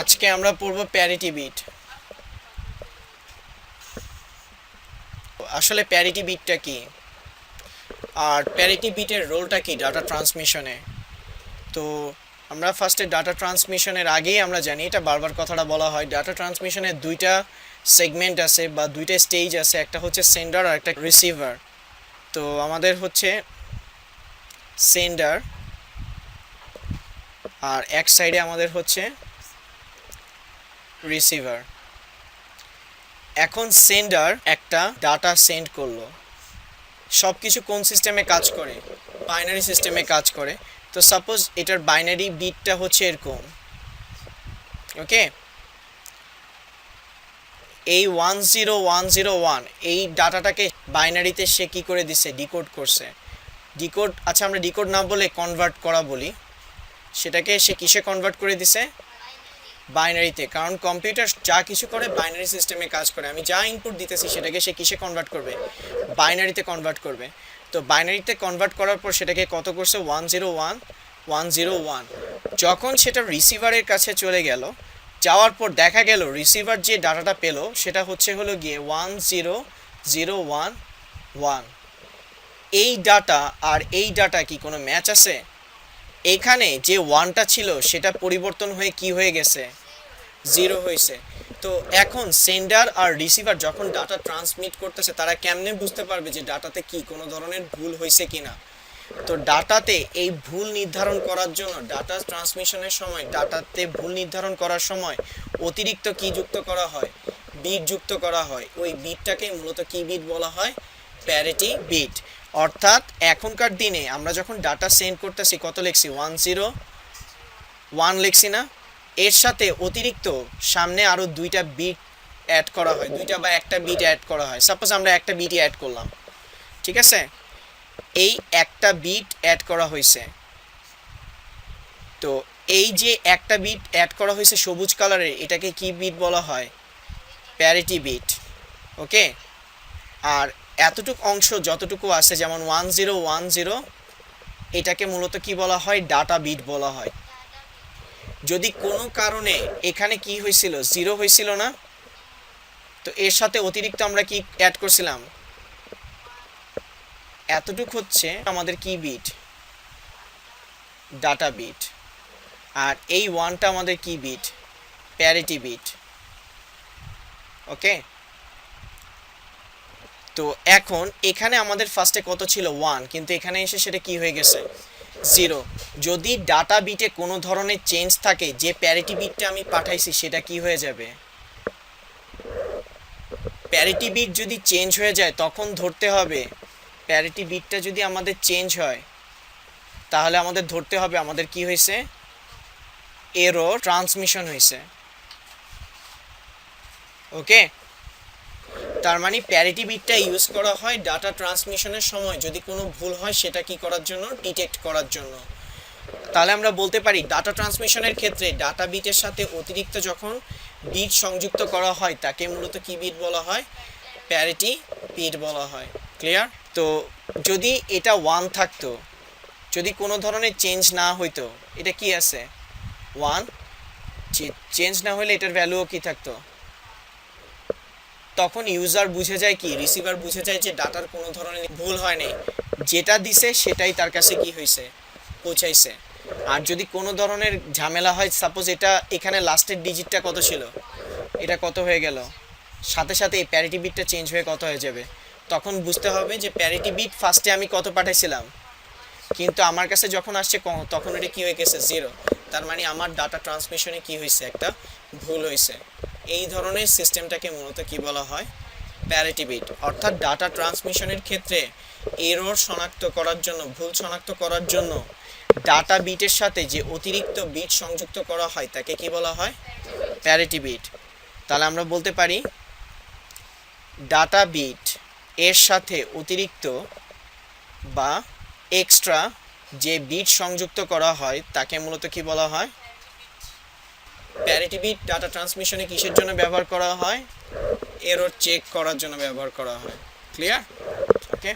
আজকে আমরা পড়ব প্যারিটি বিট। আসলে প্যারিটি বিটটা কি? আর প্যারিটি বিটের রোলটা কি ডাটা ট্রান্সমিশনে? তো আমরা ফার্স্টে ডাটা ট্রান্সমিশনের আগেই আমরা জানি, এটা বারবার কথাটা বলা হয়, ডাটা ট্রান্সমিশনের দুইটা সেগমেন্ট আছে বা দুইটা স্টেজ আছে, একটা হচ্ছে সেন্ডার আর একটা রিসিভার। তো আমাদের হচ্ছে সেন্ডার আর এক সাইডে আমাদের হচ্ছে রিসিভার এখন সেন্ডার একটা ডাটা সেন্ড করল। সব কিছু কোন সিস্টেমে কাজ করে? বাইনারি সিস্টেমে কাজ করে। তো সাপোজ এটার বাইনারি বিটটা হচ্ছে এরকম। ওকে এই one zero one zero one এই ডাটাটাকে বাইনারিতে সে কি করে দিছে? ডিকোড করছে। ডিকোড আচ্ছা আমরা ডিকোড না বলে কনভার্ট করা বলি। সেটাকে সে কিসে কনভার্ট করে দিছে? বাইনারিতে, কারণ কম্পিউটার যা কিছু করে বাইনারি সিস্টেমে কাজ করে। আমি যা ইনপুট দিতেছি সেটাকে সে কিসে কনভার্ট করবে? বাইনারিতে কনভার্ট করবে। তো বাইনারিতে কনভার্ট করার পর সেটাকে কত করছে? One zero one one zero one যখন সেটা রিসিভারের কাছে চলে গেল, যাওয়ার পর দেখা গেল রিসিভার যে ডাটাটা পেল, সেটা হচ্ছে হলো গিয়ে one zero zero one one এই ডাটা আর এই ডাটা কি কোনো ম্যাচ আছে? এখানে যে ওয়ানটা ছিল, সেটা পরিবর্তন হয়ে কি হয়ে গেছে? জিরো হয়েছে। তো এখন সেন্ডার আর রিসিভার যখন ডাটা ট্রান্সমিট করতেছে, তারা কেমনে বুঝতে পারবে যে ডাটাতে কি, কোনো ধরনের ভুল হয়েছে কিনা? তো ডাটাতে এই ভুল নির্ধারণ করার জন্য, ডাটা ট্রান্সমিশনের সময়, ডাটাতে ভুল নির্ধারণ করার সময় অতিরিক্ত কি যুক্ত করা হয়? বিট যুক্ত করা হয়। ওই বিটটাকে মূলত কি বিট বলা হয়? Parity bit. অর্থাৎ এখনকার দিনে আমরা যখন ডাটা সেন্ড করতেছি, কত লিখছি? ওয়ান জিরো ওয়ান লিখছি না? এর সাথে অতিরিক্ত সামনে আরও দুইটা বিট অ্যাড করা হয়। দুইটা বা একটা বিট অ্যাড করা হয়। সাপোজ আমরা একটা বিটই অ্যাড করলাম। ঠিক আছে? এই একটা বিট অ্যাড করা হয়েছে। তো এই যে একটা বিট অ্যাড করা হয়েছে সবুজ কালারের এটাকে কি বিট বলা হয়? প্যারিটি বিট ওকে আর এতটুকু অংশ যতটুকু আছে, যেমন ওয়ান জিরো ওয়ান জিরো এটাকে মূলত কি বলা হয়? ডাটা বিট বলা হয়। যদি কোনো কারণে এখানে কি হয়েছিল? জিরো হয়েছিল না। তো এর সাথে অতিরিক্ত আমরা কি অ্যাড করছিলাম? এতটুক হচ্ছে আমাদের কি বিট ডাটা বিট আর এই ওয়ানটা আমাদের কি বিট প্যারিটি বিট ওকে তো এখন এখানে আমাদের ফার্স্টে কত ছিল? ওয়ান কিন্তু এখানে এসে সেটা কি হয়ে গেছে? জিরো যদি ডাটা বিটে কোনো ধরনের চেঞ্জ থাকে, যে প্যারিটি বিটটা আমি পাঠাইছি, সেটা কি হয়ে যাবে? প্যারিটি বিট যদি চেঞ্জ হয়ে যায়, তখন ধরতে হবে প্যারিটি বিটটা যদি আমাদের চেঞ্জ হয়, তাহলে আমাদের ধরতে হবে আমাদের কি হয়েছে? এরো ট্রান্সমিশন হয়েছে। ওকে তার মানে প্যারিটি বিটটা ইউজ করা হয় ডাটা ট্রান্সমিশনের সময়। যদি কোনো ভুল হয়, সেটা কি করার জন্য? ডিটেক্ট করার জন্য। তাহলে আমরা বলতে পারি ডাটা ট্রান্সমিশনের ক্ষেত্রে ডাটা বিটের সাথে অতিরিক্ত যখন বিট সংযুক্ত করা হয়, তাকে মূলত কি বিট বলা হয়? প্যারিটি বিট বলা হয়। ক্লিয়ার তো যদি এটা ওয়ান থাকতো, যদি কোনো ধরনের চেঞ্জ না হইতো, এটা কি আছে? ওয়ান চেঞ্জ না হলে এটার ভ্যালুও কি থাকতো? তখন ইউজার বুঝে যায় কি রিসিভার বুঝে যায় যে ডাটার কোনো ধরনের ভুল হয়নি যেটা দিছে সেটাই তার কাছে কি হয়েছে পৌঁছাইছে। আর যদি কোনো ধরনের ঝামেলা হয় সাপোজ এটা এখানে লাস্টের ডিজিটটা কত ছিল? এটা কত হয়ে গেল? সাথে সাথে এই প্যারিটি বিটটা চেঞ্জ হয়ে কত হয়ে যাবে? তখন বুঝতে হবে যে প্যারিটি বিট ফার্স্টে আমি কত পাঠাইছিলাম। কিন্তু আমার কাছে যখন আসছে তখন এটা কি হয়ে গেছে? জিরো তার মানে আমার ডাটা ট্রান্সমিশনে কি হয়েছে একটা ভুল হয়েছে এই ধরনের সিস্টেমটাকে মূলত কি বলা হয়? প্যারিটি বিট অর্থাৎ ডাটা ট্রান্সমিশনের ক্ষেত্রে এরর শনাক্ত করার জন্য, ভুল শনাক্ত করার জন্য ডাটা বিটের সাথে যে অতিরিক্ত বিট সংযুক্ত করা হয়, তাকে কি বলা হয়? প্যারিটি বিট তাহলে আমরা বলতে পারি, ডাটা বিট এর সাথে অতিরিক্ত বা এক্সট্রা যে বিট সংযুক্ত করা হয়, তাকে মূলত কি বলা হয়? প্যারিটি বিট ডাটা ট্রান্সমিশনে কিসের জন্য ব্যবহার করা হয়? এরর চেক করার জন্য ব্যবহার করা হয়। Clear okay